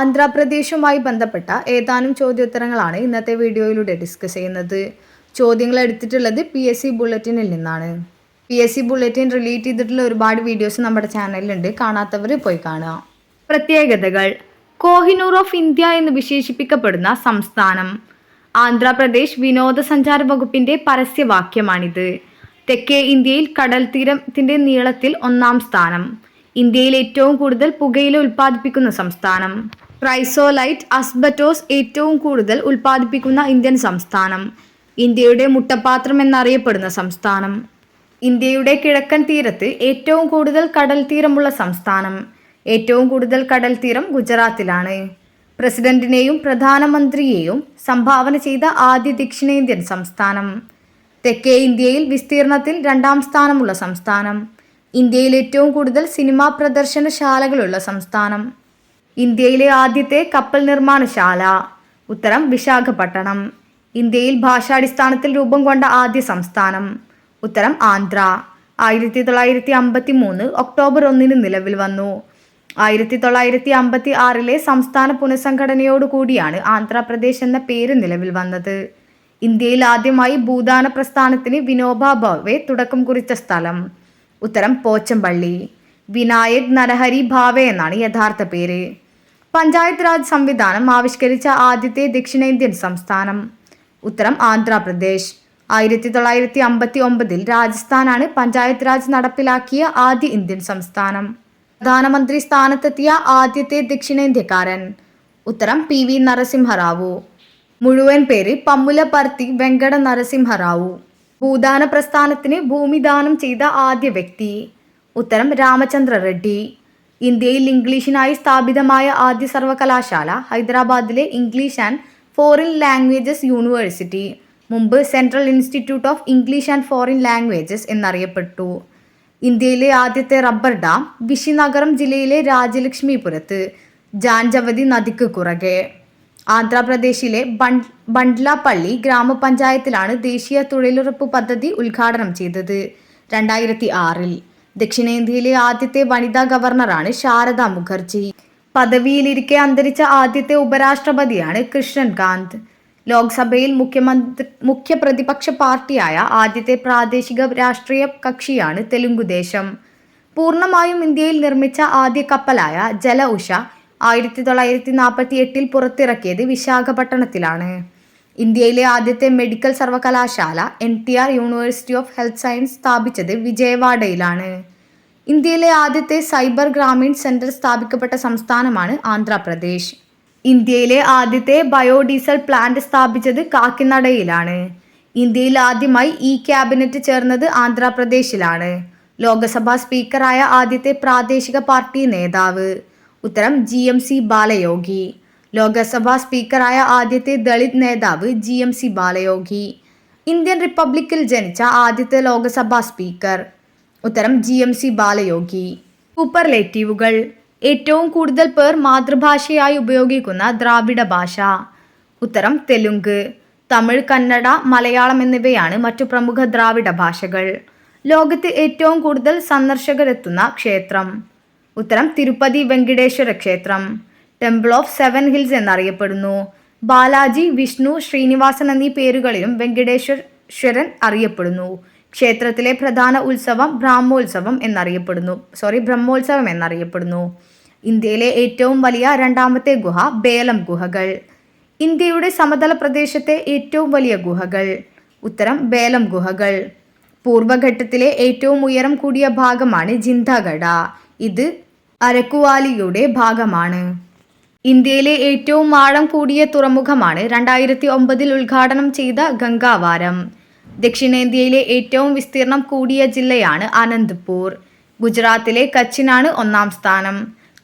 ആന്ധ്രാപ്രദേശുമായി ബന്ധപ്പെട്ട ഏതാനും ചോദ്യോത്തരങ്ങളാണ് ഇന്നത്തെ വീഡിയോയിലൂടെ ഡിസ്കസ് ചെയ്യുന്നത്. ചോദ്യങ്ങൾ എടുത്തിട്ടുള്ളത് പി എസ് സി ബുള്ളറ്റിനിൽ നിന്നാണ്. P S C bulletin relate ചെയ്തിട്ടുള്ള ഒരുപാട് വീഡിയോസ് നമ്മുടെ ചാനലിലുണ്ട്. കാണാത്തവർ പോയി കാണുക. പ്രത്യേകതകൾ. കോഹിനൂർ ഓഫ് ഇന്ത്യ എന്ന് വിശേഷിപ്പിക്കപ്പെടുന്ന സംസ്ഥാനം. ആന്ധ്രാപ്രദേശ് വിനോദസഞ്ചാര വകുപ്പിന്റെ പരസ്യവാക്യമാണിത്. തെക്കേ ഇന്ത്യയിൽ കടൽ തീരത്തിന്റെ നീളത്തിൽ ഒന്നാം സ്ഥാനം. ഇന്ത്യയിൽ ഏറ്റവും കൂടുതൽ പുകയില ഉൽപ്പാദിപ്പിക്കുന്ന സംസ്ഥാനം. ക്രൈസോലൈറ്റ് അസ്ബറ്റോസ് ഏറ്റവും കൂടുതൽ ഉൽപ്പാദിപ്പിക്കുന്ന ഇന്ത്യൻ സംസ്ഥാനം. ഇന്ത്യയുടെ മുട്ടപാത്രം എന്നറിയപ്പെടുന്ന സംസ്ഥാനം. ഇന്ത്യയുടെ കിഴക്കൻ തീരത്ത് ഏറ്റവും കൂടുതൽ കടൽ തീരമുള്ള സംസ്ഥാനം. ഏറ്റവും കൂടുതൽ കടൽ തീരം ഗുജറാത്തിലാണ്. പ്രസിഡന്റിനെയും പ്രധാനമന്ത്രിയെയും സംഭാവന ചെയ്ത ആദ്യ ദക്ഷിണേന്ത്യൻ സംസ്ഥാനം. തെക്കേ ഇന്ത്യയിൽ വിസ്തീർണത്തിൽ രണ്ടാം സ്ഥാനമുള്ള സംസ്ഥാനം. ഇന്ത്യയിൽ ഏറ്റവും കൂടുതൽ സിനിമാ പ്രദർശനശാലകളുള്ള സംസ്ഥാനം. ഇന്ത്യയിലെ ആദ്യത്തെ കപ്പൽ നിർമ്മാണശാല. ഉത്തരം വിശാഖപട്ടണം. ഇന്ത്യയിൽ ഭാഷാടിസ്ഥാനത്തിൽ രൂപം കൊണ്ട ആദ്യ സംസ്ഥാനം. ഉത്തരം ആന്ധ്ര. ആയിരത്തി തൊള്ളായിരത്തി അമ്പത്തി മൂന്ന് ഒക്ടോബർ ഒന്നിന് നിലവിൽ വന്നു. ആയിരത്തി തൊള്ളായിരത്തി അമ്പത്തി ആറിലെ സംസ്ഥാന പുനഃസംഘടനയോടുകൂടിയാണ് ആന്ധ്രാപ്രദേശ് എന്ന പേര് നിലവിൽ വന്നത്. ഇന്ത്യയിൽ ആദ്യമായി ഭൂദാന പ്രസ്ഥാനത്തിന് വിനോബ ഭാവെ തുടക്കം കുറിച്ച സ്ഥലം. ഉത്തരം പോച്ചമ്പള്ളി വിനായക് നരഹരി ഭാവെ എന്നാണ് യഥാർത്ഥ പേര്. പഞ്ചായത്ത് രാജ് സംവിധാനം ആവിഷ്കരിച്ച ആദ്യത്തെ ദക്ഷിണേന്ത്യൻ സംസ്ഥാനം. ഉത്തരം ആന്ധ്രാപ്രദേശ്. ആയിരത്തി തൊള്ളായിരത്തി അമ്പത്തി ഒമ്പതിൽ രാജസ്ഥാനാണ് പഞ്ചായത്ത് രാജ് നടപ്പിലാക്കിയ ആദ്യ ഇന്ത്യൻ സംസ്ഥാനം. പ്രധാനമന്ത്രി സ്ഥാനത്തെത്തിയ ആദ്യത്തെ ദക്ഷിണേന്ത്യക്കാരൻ. ഉത്തരം പി വി നരസിംഹറാവു. മുഴുവൻ പേര് പമ്മുല പർത്തി വെങ്കട നരസിംഹറാവു. ഭൂദാന പ്രസ്ഥാനത്തിന് ഭൂമിദാനം ചെയ്ത ആദ്യ വ്യക്തി. ഉത്തരം രാമചന്ദ്ര റെഡ്ഡി. ഇന്ത്യയിൽ ഇംഗ്ലീഷിനായി സ്ഥാപിതമായ ആദ്യ സർവകലാശാല ഹൈദരാബാദിലെ English and foreign languages university. മുമ്പ് central institute of English and foreign languages എന്നറിയപ്പെട്ടു. ഇന്ത്യയിലെ ആദ്യത്തെ റബ്ബർ ഡാം വിശിനഗരം ജില്ലയിലെ രാജലക്ഷ്മിപുരത്ത് ജാൻജവതി നദിക്ക് കുറകെ. ആന്ധ്രാപ്രദേശിലെ ബണ്ട്ലാപ്പള്ളി ഗ്രാമപഞ്ചായത്തിലാണ് ദേശീയ തൊഴിലുറപ്പ് പദ്ധതി ഉദ്ഘാടനം ചെയ്തത് രണ്ടായിരത്തി ആറിൽ. ദക്ഷിണേന്ത്യയിലെ ആദ്യത്തെ വനിതാ ഗവർണറാണ് ശാരദ മുഖർജി. പദവിയിലിരിക്കെ അന്തരിച്ച ആദ്യത്തെ ഉപരാഷ്ട്രപതിയാണ് കൃഷ്ണൻകാന്ത് ലോക്സഭയിൽ മുഖ്യമന്ത്രി മുഖ്യ പ്രതിപക്ഷ പാർട്ടിയായ ആദ്യത്തെ പ്രാദേശിക രാഷ്ട്രീയ കക്ഷിയാണ് തെലുങ്കുദേശം പൂർണമായും ഇന്ത്യയിൽ നിർമ്മിച്ച ആദ്യ കപ്പലായ ജല ഉഷ ആയിരത്തി തൊള്ളായിരത്തി നാൽപ്പത്തി എട്ടിൽ പുറത്തിറക്കിയത് വിശാഖപട്ടണത്തിലാണ്. ഇന്ത്യയിലെ ആദ്യത്തെ മെഡിക്കൽ സർവകലാശാല N T R university of health science സ്ഥാപിച്ചത് വിജയവാഡയിലാണ്. ഇന്ത്യയിലെ ആദ്യത്തെ സൈബർ ഗ്രാമീൺ സെന്റർ സ്ഥാപിക്കപ്പെട്ട സംസ്ഥാനമാണ് ആന്ധ്രാപ്രദേശ്. ഇന്ത്യയിലെ ആദ്യത്തെ ബയോഡീസൽ പ്ലാന്റ് സ്ഥാപിച്ചത് കാക്കിനടയിലാണ്. ഇന്ത്യയിൽ ആദ്യമായി ഇ ക്യാബിനറ്റ് ചേർന്നത് ആന്ധ്രാപ്രദേശിലാണ്. ലോക്സഭാ സ്പീക്കറായ ആദ്യത്തെ പ്രാദേശിക പാർട്ടി നേതാവ്. ഉത്തരം G M C Balayogi. Lok Sabha സ്പീക്കറായ ആദ്യത്തെ ദളിത് നേതാവ് G M C Balayogi. Indian റിപ്പബ്ലിക്കിൽ ജനിച്ച ആദ്യത്തെ ലോകസഭാ സ്പീക്കർ. ഉത്തരം ജി എം സി ബാലയോഗി. സൂപ്പർലേറ്റീവുകൾ. ഏറ്റവും കൂടുതൽ പേർ മാതൃഭാഷയായി ഉപയോഗിക്കുന്ന ദ്രാവിഡ ഭാഷ. ഉത്തരം തെലുങ്ക്. തമിഴ് കന്നഡ മലയാളം എന്നിവയാണ് മറ്റു പ്രമുഖ ദ്രാവിഡ ഭാഷകൾ. ലോകത്ത് ഏറ്റവും കൂടുതൽ സന്ദർശകരെത്തുന്ന ക്ഷേത്രം. ഉത്തരം തിരുപ്പതി വെങ്കടേശ്വര ക്ഷേത്രം. ടെമ്പിൾ ഓഫ് സെവൻ ഹിൽസ് എന്നറിയപ്പെടുന്നു. ബാലാജി വിഷ്ണു ശ്രീനിവാസൻ എന്നീ പേരുകളിലും വെങ്കടേശ്വരൻ അറിയപ്പെടുന്നു. ക്ഷേത്രത്തിലെ പ്രധാന ഉത്സവം ബ്രാഹ്മോത്സവം എന്നറിയപ്പെടുന്നു. സോറി ബ്രഹ്മോത്സവം എന്നറിയപ്പെടുന്നു. ഇന്ത്യയിലെ ഏറ്റവും വലിയ രണ്ടാമത്തെ ഗുഹ ബേലം ഗുഹകൾ. ഇന്ത്യയുടെ സമതല പ്രദേശത്തെ ഏറ്റവും വലിയ ഗുഹകൾ. ഉത്തരം ബേലം ഗുഹകൾ. പൂർവഘട്ടത്തിലെ ഏറ്റവും ഉയരം കൂടിയ ഭാഗമാണ് ജിന്തഗഡ ഇത് അരക്കുവാലിയുടെ ഭാഗമാണ്. ഇന്ത്യയിലെ ഏറ്റവും ആഴം കൂടിയ തുറമുഖമാണ് രണ്ടായിരത്തി ഒമ്പതിൽ ഉദ്ഘാടനം ചെയ്ത ഗംഗാവാരം. ദക്ഷിണേന്ത്യയിലെ ഏറ്റവും വിസ്തീർണം കൂടിയ ജില്ലയാണ് അനന്ത്പൂർ. ഗുജറാത്തിലെ കച്ചിനാണ് ഒന്നാം സ്ഥാനം.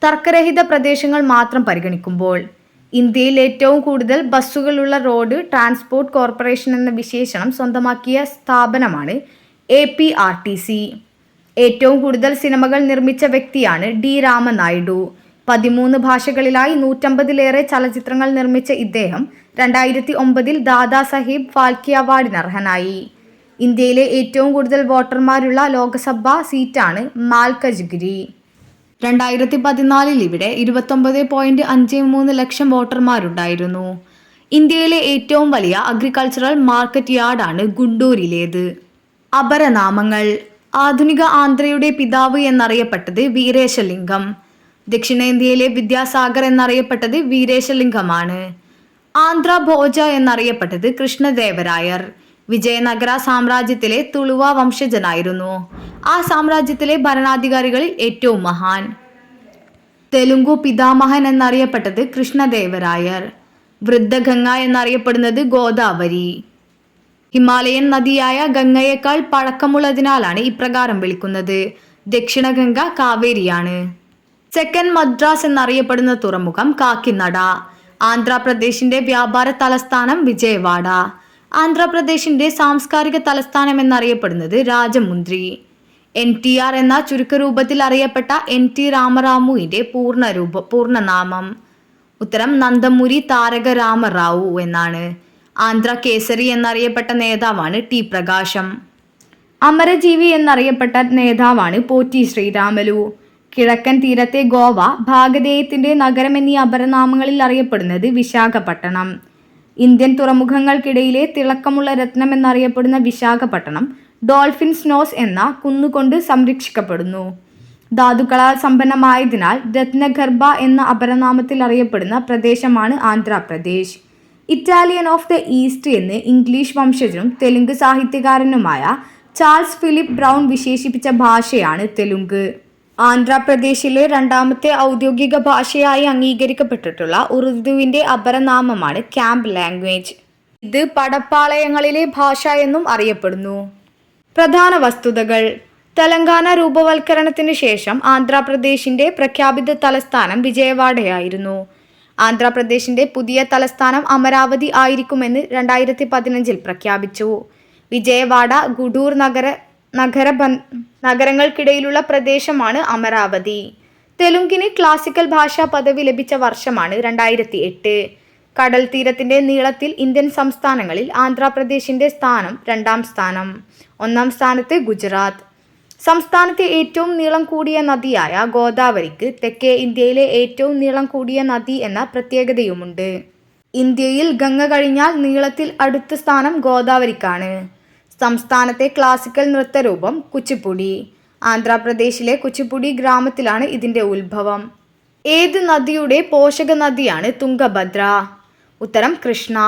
തർക്കരഹിത പ്രദേശങ്ങൾ മാത്രം പരിഗണിക്കുമ്പോൾ ഇന്ത്യയിൽ ഏറ്റവും കൂടുതൽ ബസ്സുകളുള്ള റോഡ് ട്രാൻസ്പോർട്ട് കോർപ്പറേഷൻ എന്ന വിശേഷണം സ്വന്തമാക്കിയ സ്ഥാപനമാണ് A P R T C. ഏറ്റവും കൂടുതൽ സിനിമകൾ നിർമ്മിച്ച വ്യക്തിയാണ് ഡി രാമനായിഡു. പതിമൂന്ന് ഭാഷകളിലായി നൂറ്റമ്പതിലേറെ ചലച്ചിത്രങ്ങൾ നിർമ്മിച്ച ഇദ്ദേഹം രണ്ടായിരത്തി ഒമ്പതിൽ ദാദാ സാഹിബ് ഫാൽക്കി അവാർഡിന് അർഹനായി. ഇന്ത്യയിലെ ഏറ്റവും കൂടുതൽ വോട്ടർമാരുള്ള ലോക്സഭാ സീറ്റാണ് മാൽക്കജ്ഗിരി രണ്ടായിരത്തി പതിനാലിൽ ഇവിടെ ഇരുപത്തൊമ്പത് പോയിന്റ് അഞ്ച് മൂന്ന് ലക്ഷം വോട്ടർമാരുണ്ടായിരുന്നു. ഇന്ത്യയിലെ ഏറ്റവും വലിയ അഗ്രികൾച്ചറൽ മാർക്കറ്റ് യാർഡാണ് ഗുണ്ടൂരിലേത്. അപരനാമങ്ങൾ. ആധുനിക ആന്ധ്രയുടെ പിതാവ് എന്നറിയപ്പെട്ടത് വീരേശലിംഗം. ദക്ഷിണേന്ത്യയിലെ വിദ്യാസാഗർ എന്നറിയപ്പെട്ടത് വീരേശലിംഗമാണ്. ആന്ധ്ര ഭോജ എന്നറിയപ്പെട്ടത് കൃഷ്ണദേവരായർ. വിജയനഗര സാമ്രാജ്യത്തിലെ തുളുവ വംശജനായിരുന്നു. ആ സാമ്രാജ്യത്തിലെ ഭരണാധികാരികളിൽ ഏറ്റവും മഹാൻ. തെലുങ്കു പിതാമഹൻ എന്നറിയപ്പെട്ടത് കൃഷ്ണദേവരായർ. വൃദ്ധഗംഗ എന്നറിയപ്പെടുന്നത് ഗോദാവരി. ഹിമാലയൻ നദിയായ ഗംഗയേക്കാൾ പഴക്കമുള്ളതിനാലാണ് ഇപ്രകാരം വിളിക്കുന്നത്. ദക്ഷിണഗംഗ കാവേരിയാണ്. സെക്കൻഡ് മദ്രാസ് എന്നറിയപ്പെടുന്ന തുറമുഖം കാക്കിനട. ആന്ധ്രാപ്രദേശിന്റെ വ്യാപാര തലസ്ഥാനം വിജയവാഡ. ആന്ധ്രാപ്രദേശിന്റെ സാംസ്കാരിക തലസ്ഥാനം എന്നറിയപ്പെടുന്നത് രാജമുന്ദ്രി എൻ ടി ആർ എന്ന ചുരുക്കരൂപത്തിൽ അറിയപ്പെട്ട എൻ ടി രാമറാമുവിന്റെ പൂർണരൂപ പൂർണനാമം. ഉത്തരം നന്ദമുരി താരക രാമറാവു എന്നാണ്. ആന്ധ്ര കേസരി എന്നറിയപ്പെട്ട നേതാവാണ് ടി പ്രകാശം. അമരജീവി എന്നറിയപ്പെട്ട നേതാവാണ് പോറ്റി ശ്രീരാമലു. കിഴക്കൻ തീരത്തെ ഗോവ ഭാഗധേയത്തിന്റെ നഗരം എന്നീ അപരനാമങ്ങളിൽ അറിയപ്പെടുന്നത് വിശാഖപട്ടണം. ഇന്ത്യൻ തുറമുഖങ്ങൾക്കിടയിലെ തിളക്കമുള്ള രത്നം എന്നറിയപ്പെടുന്ന വിശാഖപട്ടണം ഡോൾഫിൻ സ്നോസ് എന്ന കുന്നുകൊണ്ട് സംരക്ഷിക്കപ്പെടുന്നു. ധാതുക്കളാൽ സമ്പന്നമായതിനാൽ രത്നഗർഭ എന്ന അപരനാമത്തിൽ അറിയപ്പെടുന്ന പ്രദേശമാണ് Andhra Pradesh. Italian of the East എന്ന് ഇംഗ്ലീഷ് വംശജനും തെലുങ്ക് സാഹിത്യകാരനുമായ ചാൾസ് ഫിലിപ്പ് ബ്രൗൺ വിശേഷിപ്പിച്ച ഭാഷയാണ് തെലുങ്ക്. ആന്ധ്രാപ്രദേശിലെ രണ്ടാമത്തെ ഔദ്യോഗിക ഭാഷയായി അംഗീകരിക്കപ്പെട്ടിട്ടുള്ള ഉറുദുവിന്റെ അപരനാമമാണ് ക്യാമ്പ് ലാംഗ്വേജ്. ഇത് പടപ്പാളയങ്ങളിലെ ഭാഷ എന്നും അറിയപ്പെടുന്നു. പ്രധാന വസ്തുതകൾ. തെലങ്കാന രൂപവൽക്കരണത്തിന് ശേഷം ആന്ധ്രാപ്രദേശിന്റെ പ്രഖ്യാപിത തലസ്ഥാനം വിജയവാഡയായിരുന്നു. ആന്ധ്രാപ്രദേശിന്റെ പുതിയ തലസ്ഥാനം അമരാവതി ആയിരിക്കുമെന്ന് രണ്ടായിരത്തി പതിനഞ്ചിൽ പ്രഖ്യാപിച്ചു. വിജയവാഡ ഗുഡൂർ നഗര നഗര നഗരങ്ങൾക്കിടയിലുള്ള പ്രദേശമാണ് അമരാവതി. തെലുങ്കിന് ക്ലാസിക്കൽ ഭാഷാ പദവി ലഭിച്ച വർഷമാണ് രണ്ടായിരത്തി എട്ട് കടൽ തീരത്തിന്റെ നീളത്തിൽ ഇന്ത്യൻ സംസ്ഥാനങ്ങളിൽ ആന്ധ്രാപ്രദേശിന്റെ സ്ഥാനം രണ്ടാം സ്ഥാനം ഒന്നാം സ്ഥാനത്ത് ഗുജറാത്ത്. സംസ്ഥാനത്തെ ഏറ്റവും നീളം കൂടിയ നദിയായ ഗോദാവരിക്ക് തെക്കേ ഇന്ത്യയിലെ ഏറ്റവും നീളം കൂടിയ നദി എന്ന പ്രത്യേകതയുമുണ്ട്. ഇന്ത്യയിൽ ഗംഗ കഴിഞ്ഞാൽ നീളത്തിൽ അടുത്ത സ്ഥാനം ഗോദാവരിക്കാണ്. സംസ്ഥാനത്തെ ക്ലാസിക്കൽ നൃത്തരൂപം കുച്ചിപ്പുടി. ആന്ധ്രാപ്രദേശിലെ കുച്ചിപ്പുടി ഗ്രാമത്തിലാണ് ഇതിന്റെ ഉത്ഭവം. ഏത് നദിയുടെ പോഷക നദിയാണ് തുംഗഭദ്ര? ഉത്തരം കൃഷ്ണ.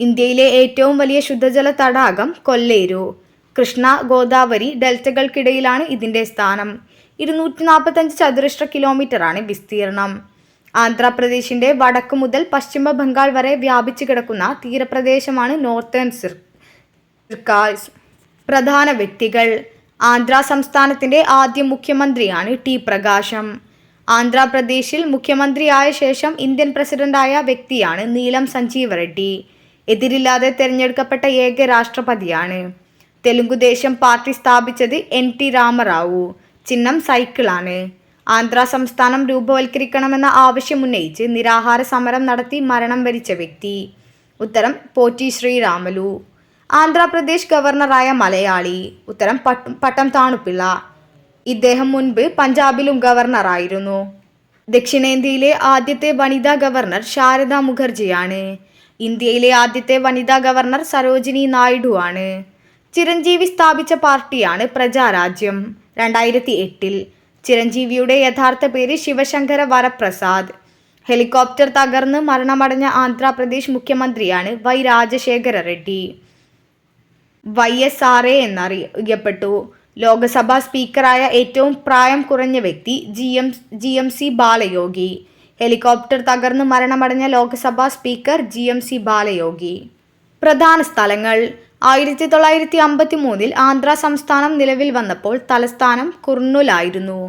ഇന്ത്യയിലെ ഏറ്റവും വലിയ ശുദ്ധജല തടാകം കൊല്ലേരു. കൃഷ്ണ ഗോദാവരി ഡെൽറ്റകൾക്കിടയിലാണ് ഇതിന്റെ സ്ഥാനം. ഇരുന്നൂറ്റി നാൽപ്പത്തഞ്ച് ചതുരശ്ര കിലോമീറ്ററാണ് വിസ്തീർണം. ആന്ധ്രാപ്രദേശിന്റെ വടക്കു മുതൽ പശ്ചിമ ബംഗാൾ വരെ വ്യാപിച്ചു കിടക്കുന്ന തീരപ്രദേശമാണ് നോർത്തേൺ സിർ സർക്കാർസ് പ്രധാന വ്യക്തികൾ. ആന്ധ്ര സംസ്ഥാനത്തിന്റെ ആദ്യ മുഖ്യമന്ത്രിയാണ് ടി പ്രകാശം. ആന്ധ്രാപ്രദേശിൽ മുഖ്യമന്ത്രിയായ ശേഷം ഇന്ത്യൻ പ്രസിഡന്റായ വ്യക്തിയാണ് നീലം സഞ്ജീവ റെഡ്ഡി എതിരില്ലാതെ തിരഞ്ഞെടുക്കപ്പെട്ട ഏക രാഷ്ട്രപതിയാണ്. തെലുങ്കുദേശം പാർട്ടി സ്ഥാപിച്ചത് എൻ ടി രാമറാവു. ചിഹ്നം സൈക്കിളാണ്. ആന്ധ്ര സംസ്ഥാനം രൂപവൽക്കരിക്കണമെന്ന ആവശ്യമുന്നയിച്ച് നിരാഹാര സമരം നടത്തി മരണം വരിച്ച വ്യക്തി. ഉത്തരം പോറ്റി ശ്രീരാമലു. ആന്ധ്രാപ്രദേശ് ഗവർണറായ മലയാളി. ഉത്തരം പട്ടം താണുപിള്ള. ഇദ്ദേഹം മുൻപ് പഞ്ചാബിലും ഗവർണറായിരുന്നു. ദക്ഷിണേന്ത്യയിലെ ആദ്യത്തെ വനിതാ ഗവർണർ ശാരദ മുഖർജിയാണ്. ഇന്ത്യയിലെ ആദ്യത്തെ വനിതാ ഗവർണർ സരോജിനി നായിഡു ആണ്. ചിരഞ്ജീവി സ്ഥാപിച്ച പാർട്ടിയാണ് പ്രജാരാജ്യം. രണ്ടായിരത്തി എട്ടിൽ ചിരഞ്ജീവിയുടെ യഥാർത്ഥ പേര് ശിവശങ്കര വരപ്രസാദ്. ഹെലികോപ്റ്റർ തകർന്ന് മരണമടഞ്ഞ ആന്ധ്രാപ്രദേശ് മുഖ്യമന്ത്രിയാണ് Y Rajasekhara Reddy Y S R A എന്നറിയപ്പെട്ടു. Lok Sabha സ്പീക്കറായ ഏറ്റവും പ്രായം കുറഞ്ഞ വ്യക്തി G M G M C Balayogi. Helicopter തകർന്ന് മരണമടഞ്ഞ Lok Sabha speaker G M C Balayogi. പ്രധാന സ്ഥലങ്ങൾ. ആയിരത്തി തൊള്ളായിരത്തി അമ്പത്തി മൂന്നിൽ ആന്ധ്ര സംസ്ഥാനം നിലവിൽ വന്നപ്പോൾ തലസ്ഥാനം കുർണുലായിരുന്നു.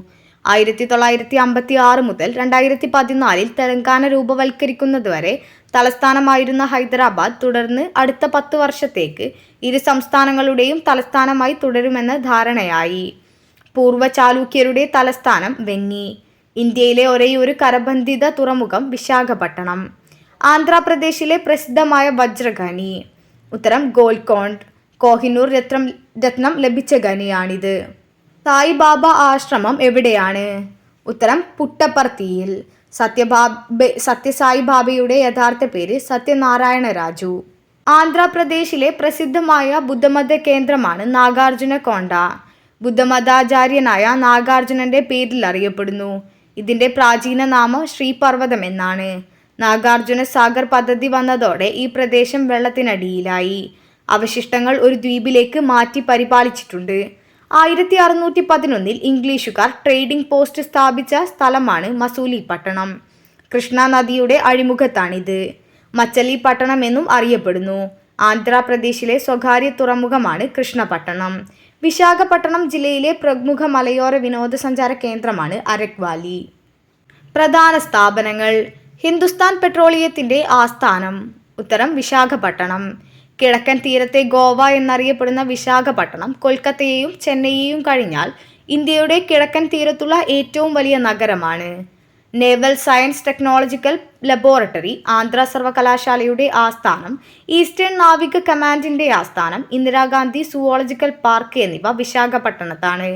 ആയിരത്തി തൊള്ളായിരത്തി അമ്പത്തി ആറ് മുതൽ രണ്ടായിരത്തി പതിനാലിൽ തെലങ്കാന രൂപവൽക്കരിക്കുന്നതുവരെ തലസ്ഥാനമായിരുന്ന ഹൈദരാബാദ് തുടർന്ന് അടുത്ത പത്ത് വർഷത്തേക്ക് ഇരു സംസ്ഥാനങ്ങളുടെയും തലസ്ഥാനമായി തുടരുമെന്ന ധാരണയായി. പൂർവ ചാലൂക്യരുടെ തലസ്ഥാനം വെങ്ങി ഇന്ത്യയിലെ ഒരേയൊരു കരബന്ധിത തുറമുഖം വിശാഖപട്ടണം. ആന്ധ്രാപ്രദേശിലെ പ്രസിദ്ധമായ വജ്രഖനി ഉത്തരം ഗോൽക്കോണ്ട്. കോഹിനൂർ രത്നം രത്നം ലഭിച്ച ഖനിയാണിത്. സായിബാബ ആശ്രമം എവിടെയാണ്? ഉത്തരം പുട്ടപ്പർത്തിയിൽ. സത്യബാബ സത്യസായി ബാബയുടെ യഥാർത്ഥ പേര് സത്യനാരായണ രാജു. ആന്ധ്രാപ്രദേശിലെ പ്രസിദ്ധമായ ബുദ്ധമത കേന്ദ്രമാണ് നാഗാർജുന കോണ്ട ബുദ്ധമതാചാര്യനായ നാഗാർജുനന്റെ പേരിൽ അറിയപ്പെടുന്നു. ഇതിന്റെ പ്രാചീന നാമം ശ്രീപർവതം എന്നാണ്. നാഗാർജുന സാഗർ പദ്ധതി വന്നതോടെ ഈ പ്രദേശം വെള്ളത്തിനടിയിലായി. അവശിഷ്ടങ്ങൾ ഒരു ദ്വീപിലേക്ക് മാറ്റി പരിപാലിച്ചിട്ടുണ്ട്. ആയിരത്തി അറുന്നൂറ്റി പതിനൊന്നിൽ ഇംഗ്ലീഷുകാർ ട്രേഡിംഗ് പോസ്റ്റ് സ്ഥാപിച്ച സ്ഥലമാണ് മസൂലി പട്ടണം. കൃഷ്ണ നദിയുടെ അഴിമുഖത്താണിത്. മച്ചലി പട്ടണം എന്നും അറിയപ്പെടുന്നു. ആന്ധ്രാപ്രദേശിലെ സ്വകാര്യ തുറമുഖമാണ് കൃഷ്ണപട്ടണം. വിശാഖപട്ടണം ജില്ലയിലെ പ്രമുഖ മലയോര വിനോദസഞ്ചാര കേന്ദ്രമാണ് അരക് വാലി പ്രധാന സ്ഥാപനങ്ങൾ. ഹിന്ദുസ്ഥാൻ പെട്രോളിയത്തിന്റെ ആസ്ഥാനം. ഉത്തരം വിശാഖപട്ടണം. കിഴക്കൻ തീരത്തെ ഗോവ എന്നറിയപ്പെടുന്ന വിശാഖപട്ടണം കൊൽക്കത്തയെയും ചെന്നൈയെയും കഴിഞ്ഞാൽ ഇന്ത്യയുടെ കിഴക്കൻ തീരത്തുള്ള ഏറ്റവും വലിയ നഗരമാണ്. Naval science technological laboratory Andhra സർവകലാശാലയുടെ ആസ്ഥാനം ഈസ്റ്റേൺ നാവിക കമാൻഡിന്റെ ആസ്ഥാനം ഇന്ദിരാഗാന്ധി സുവോളജിക്കൽ പാർക്ക് എന്നിവ വിശാഖപട്ടണത്താണ്.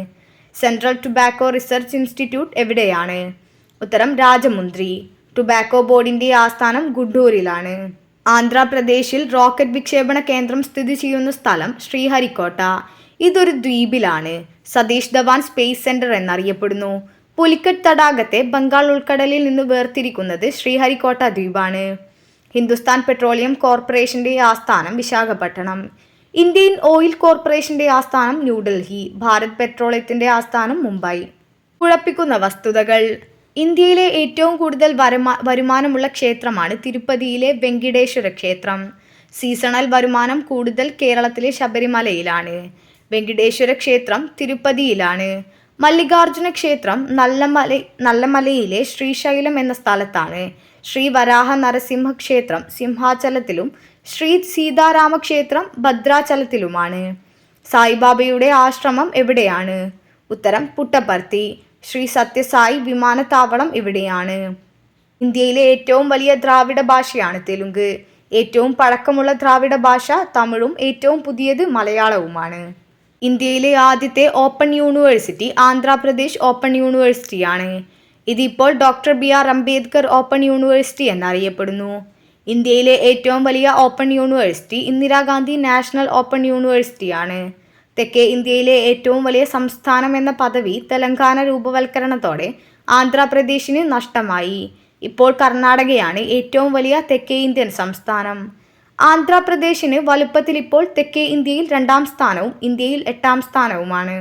സെൻട്രൽ ടുബാക്കോ റിസർച്ച് ഇൻസ്റ്റിറ്റ്യൂട്ട് എവിടെയാണ്? ഉത്തരം രാജമുന്ദ്രി ടുബാക്കോ ബോർഡിന്റെ ആസ്ഥാനം ഗുഡ്ഡൂരിലാണ് ആന്ധ്രാപ്രദേശിൽ റോക്കറ്റ് വിക്ഷേപണ കേന്ദ്രം സ്ഥിതി ചെയ്യുന്ന സ്ഥലം ശ്രീഹരിക്കോട്ട. ഇതൊരു ദ്വീപിലാണ്. സതീഷ് ധവാൻ സ്പേസ് സെന്റർ എന്നറിയപ്പെടുന്നു. പുലിക്കറ്റ് തടാകത്തെ ബംഗാൾ ഉൾക്കടലിൽ നിന്ന് വേർതിരിക്കുന്നത് ശ്രീഹരിക്കോട്ട ദ്വീപാണ്. ഹിന്ദുസ്ഥാൻ പെട്രോളിയം കോർപ്പറേഷന്റെ ആസ്ഥാനം വിശാഖപട്ടണം. ഇന്ത്യൻ ഓയിൽ കോർപ്പറേഷന്റെ ആസ്ഥാനം ന്യൂഡൽഹി. ഭാരത് പെട്രോളിയത്തിന്റെ ആസ്ഥാനം മുംബൈ. കുഴപ്പിക്കുന്ന വസ്തുതകൾ. ഇന്ത്യയിലെ ഏറ്റവും കൂടുതൽ വരുമാ വരുമാനമുള്ള ക്ഷേത്രമാണ് തിരുപ്പതിയിലെ വെങ്കിടേശ്വര ക്ഷേത്രം. സീസണൽ വരുമാനം കൂടുതൽ കേരളത്തിലെ ശബരിമലയിലാണ്. വെങ്കിടേശ്വര ക്ഷേത്രം തിരുപ്പതിയിലാണ്. മല്ലികാർജുന ക്ഷേത്രം നല്ലമല നല്ലമലയിലെ ശ്രീശൈലം എന്ന സ്ഥലത്താണ്. ശ്രീ വരാഹ നരസിംഹ ക്ഷേത്രം സിംഹാചലത്തിലും ശ്രീ സീതാരാമ ക്ഷേത്രം ഭദ്രാചലത്തിലുമാണ്. സായിബാബയുടെ ആശ്രമം എവിടെയാണ്? ഉത്തരം പുട്ടപർത്തി ശ്രീ സത്യസായി വിമാനത്താവളം ഇവിടെയാണ്. ഇന്ത്യയിലെ ഏറ്റവും വലിയ ദ്രാവിഡ ഭാഷയാണ് തെലുങ്ക്. ഏറ്റവും പഴക്കമുള്ള ദ്രാവിഡ ഭാഷ തമിഴും ഏറ്റവും പുതിയത് മലയാളവുമാണ്. ഇന്ത്യയിലെ ആദ്യത്തെ ഓപ്പൺ യൂണിവേഴ്സിറ്റി ആന്ധ്രാപ്രദേശ് ഓപ്പൺ യൂണിവേഴ്സിറ്റിയാണ്. ഇതിപ്പോൾ doctor B R Ambedkar open university എന്നറിയപ്പെടുന്നു. ഇന്ത്യയിലെ ഏറ്റവും വലിയ open university Indira Gandhi national open യൂണിവേഴ്സിറ്റിയാണ്. തെക്കേ ഇന്ത്യയിലെ ഏറ്റവും വലിയ സംസ്ഥാനം എന്ന പദവി തെലങ്കാന രൂപവൽക്കരണത്തോടെ ആന്ധ്രാപ്രദേശിന് നഷ്ടമായി. ഇപ്പോൾ കർണാടകയാണ് ഏറ്റവും വലിയ തെക്കേ ഇന്ത്യൻ സംസ്ഥാനം. ആന്ധ്രാപ്രദേശിന് വലുപ്പത്തിൽ ഇപ്പോൾ തെക്കേ ഇന്ത്യയിൽ രണ്ടാം സ്ഥാനവും ഇന്ത്യയിൽ എട്ടാം സ്ഥാനവുമാണ്.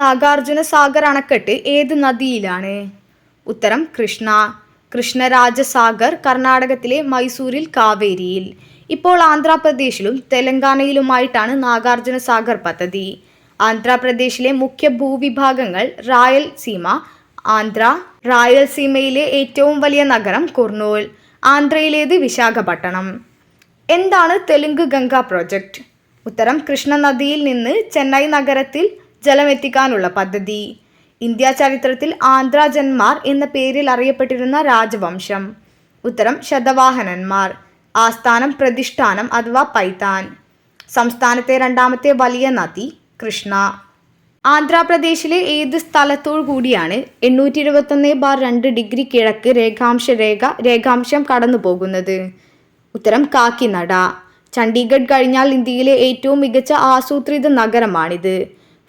നാഗാർജുന സാഗർ അണക്കെട്ട് ഏത് നദിയിലാണ്? ഉത്തരം കൃഷ്ണ. കൃഷ്ണരാജസാഗർ കർണാടകത്തിലെ മൈസൂരിൽ കാവേരിയിൽ. ഇപ്പോൾ ആന്ധ്രാപ്രദേശിലും തെലങ്കാനയിലുമായിട്ടാണ് നാഗാർജുന സാഗർ പദ്ധതി. ആന്ധ്രാപ്രദേശിലെ മുഖ്യ ഭൂവിഭാഗങ്ങൾ റായൽ റായൽസീമ ആന്ധ്ര റായൽസീമയിലെ ഏറ്റവും വലിയ നഗരം കുർണൂൽ ആന്ധ്രയിലേത് വിശാഖപട്ടണം. എന്താണ് തെലുങ്ക് ഗംഗ പ്രോജക്റ്റ് ഉത്തരം കൃഷ്ണ നദിയിൽ നിന്ന് ചെന്നൈ നഗരത്തിൽ ജലമെത്തിക്കാനുള്ള പദ്ധതി. ഇന്ത്യ ചരിത്രത്തിൽ ആന്ധ്രാജന്മാർ എന്ന പേരിൽ അറിയപ്പെട്ടിരുന്ന രാജവംശം. ഉത്തരം ശതവാഹനന്മാർ. ആസ്ഥാനം പ്രതിഷ്ഠാനം അഥവാ പൈത്താൻ സംസ്ഥാനത്തെ രണ്ടാമത്തെ വലിയ നദി കൃഷ്ണ. ആന്ധ്രാപ്രദേശിലെ ഏത് സ്ഥലത്തോടു കൂടിയാണ് എണ്ണൂറ്റി ഇരുപത്തൊന്ന് ബാർ രണ്ട് ഡിഗ്രി കിഴക്ക് രേഖാംശ രേഖ രേഖാംശം കടന്നു പോകുന്നത് ഉത്തരം കാക്കിനട ചണ്ഡീഗഡ് കഴിഞ്ഞാൽ ഇന്ത്യയിലെ ഏറ്റവും മികച്ച ആസൂത്രിത നഗരമാണിത്.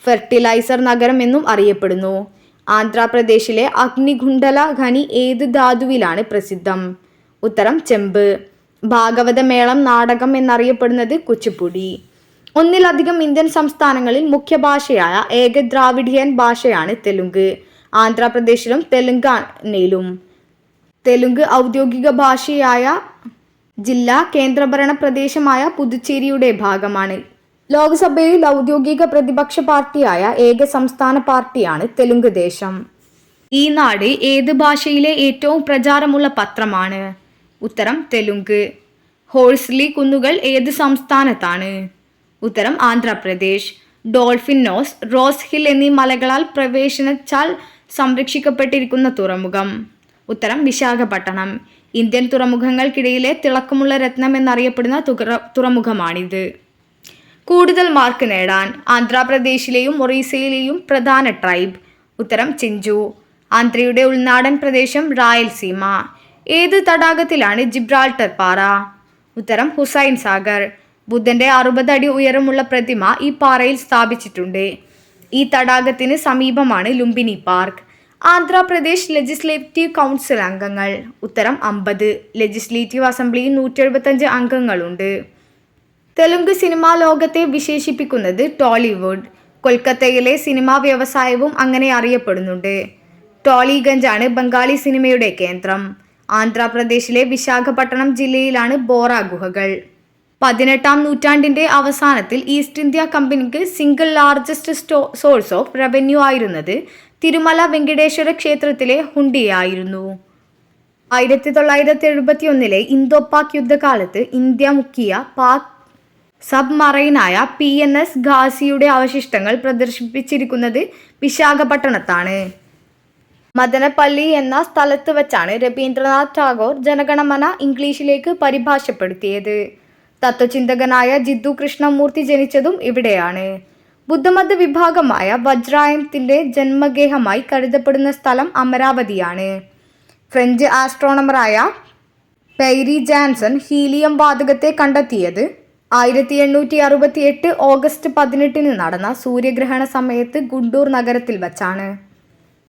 ഫെർട്ടിലൈസർ നഗരം എന്നും അറിയപ്പെടുന്നു. ആന്ധ്രാപ്രദേശിലെ അഗ്നിഗുണ്ടല ഖനി ഏത് ധാതുവിലാണ് പ്രസിദ്ധം? ഉത്തരം ചെമ്പ്. ഭാഗവത മേളം നാടകം എന്നറിയപ്പെടുന്നത് കുച്ചിപ്പുടി. ഒന്നിലധികം ഇന്ത്യൻ സംസ്ഥാനങ്ങളിൽ മുഖ്യ ഭാഷയായ ഏക ദ്രാവിഡിയൻ ഭാഷയാണ് തെലുങ്ക്. ആന്ധ്രാപ്രദേശിലും തെലുങ്കാനയിലും. തെലുങ്ക് ഔദ്യോഗിക ഭാഷയായ ജില്ല കേന്ദ്രഭരണ പ്രദേശമായ പുതുച്ചേരിയുടെ ഭാഗമാണ്. ലോക്സഭയിൽ ഔദ്യോഗിക പ്രതിപക്ഷ പാർട്ടിയായ ഏക സംസ്ഥാന പാർട്ടിയാണ് തെലുങ്ക് ദേശം. ഈ നാട് ഏത് ഭാഷയിലെ ഏറ്റവും പ്രചാരമുള്ള പത്രമാണ്? ഉത്തരം തെലുങ്ക്. ഹോഴ്സ്ലി കുന്നുകൾ ഏത് സംസ്ഥാനത്താണ്? ഉത്തരം Andhra Pradesh. Dolphin nose rose hill എന്നീ മലകളാൽ പ്രവേശനച്ചാൽ സംരക്ഷിക്കപ്പെട്ടിരിക്കുന്ന തുറമുഖം. ഉത്തരം വിശാഖപട്ടണം. ഇന്ത്യൻ തുറമുഖങ്ങൾക്കിടയിലെ തിളക്കമുള്ള രത്നം എന്നറിയപ്പെടുന്ന തുറ- തുറമുഖമാണിത്. കൂടുതൽ മാർക്ക് നേടാൻ ആന്ധ്രാപ്രദേശിലെയും ഒറീസയിലെയും പ്രധാന ട്രൈബ്. ഉത്തരം ചിഞ്ചു. ആന്ധ്രയുടെ ഉൾനാടൻ പ്രദേശം റായൽസീമ ഏത് തടാകത്തിലാണ് ജിബ്രാൾട്ടർ പാറ? ഉത്തരം ഹുസൈൻ സാഗർ. ബുദ്ധന്റെ അറുപത് അടി ഉയരമുള്ള പ്രതിമ ഈ പാറയിൽ സ്ഥാപിച്ചിട്ടുണ്ട്. ഈ തടാകത്തിന് സമീപമാണ് Lumbini park. Andhra Pradesh legislative council അംഗങ്ങൾ. ഉത്തരം അമ്പത്. ലെജിസ്ലേറ്റീവ് അസംബ്ലിയിൽ നൂറ്റി എഴുപത്തഞ്ച് അംഗങ്ങളുണ്ട്. തെലുങ്ക് സിനിമാ ലോകത്തെ വിശേഷിപ്പിക്കുന്നത് ടോളിവുഡ്. കൊൽക്കത്തയിലെ സിനിമാ വ്യവസായവും അങ്ങനെ അറിയപ്പെടുന്നുണ്ട്. ടോളിഗഞ്ചാണ് ബംഗാളി സിനിമയുടെ കേന്ദ്രം. ആന്ധ്രാപ്രദേശിലെ വിശാഖപട്ടണം ജില്ലയിലാണ് ബോറ ഗുഹകൾ. പതിനെട്ടാം നൂറ്റാണ്ടിന്റെ അവസാനത്തിൽ ഈസ്റ്റ് ഇന്ത്യ കമ്പനിക്ക് സിംഗിൾ ലാർജസ്റ്റ് സ്റ്റോ സോഴ്സ് ഓഫ് റവന്യൂ ആയിരുന്നത് തിരുമല വെങ്കടേശ്വര ക്ഷേത്രത്തിലെ ഹുണ്ടിയായിരുന്നു ആയിരത്തി തൊള്ളായിരത്തി എഴുപത്തി ഒന്നിലെ ഇന്തോ പാക് യുദ്ധകാലത്ത് ഇന്ത്യ മുക്കിയ പാക് സബ് മറൈനായ പി എൻ എസ് ഘാസിയുടെ അവശിഷ്ടങ്ങൾ പ്രദർശിപ്പിച്ചിരിക്കുന്നത് വിശാഖപട്ടണത്താണ്. മദനപ്പള്ളി എന്ന സ്ഥലത്ത് വെച്ചാണ് രവീന്ദ്രനാഥ് ടാഗോർ ജനഗണമന ഇംഗ്ലീഷിലേക്ക് പരിഭാഷപ്പെടുത്തിയത്. തത്വചിന്തകനായ ജിദ്ദു കൃഷ്ണമൂർത്തി ജനിച്ചതും ഇവിടെയാണ്. ബുദ്ധമത വിഭാഗമായ വജ്രായനത്തിന്റെ ജന്മഗേഹമായി കരുതപ്പെടുന്ന സ്ഥലം അമരാവതിയാണ്. ഫ്രഞ്ച് ആസ്ട്രോണമറായ പെയ്രി ജാൻസൺ ഹീലിയം വാതകത്തെ കണ്ടെത്തിയത് ആയിരത്തി എണ്ണൂറ്റി അറുപത്തി എട്ട് ഓഗസ്റ്റ് പതിനെട്ടിന് നടന്ന സൂര്യഗ്രഹണ സമയത്ത് ഗുണ്ടൂർ നഗരത്തിൽ വച്ചാണ്.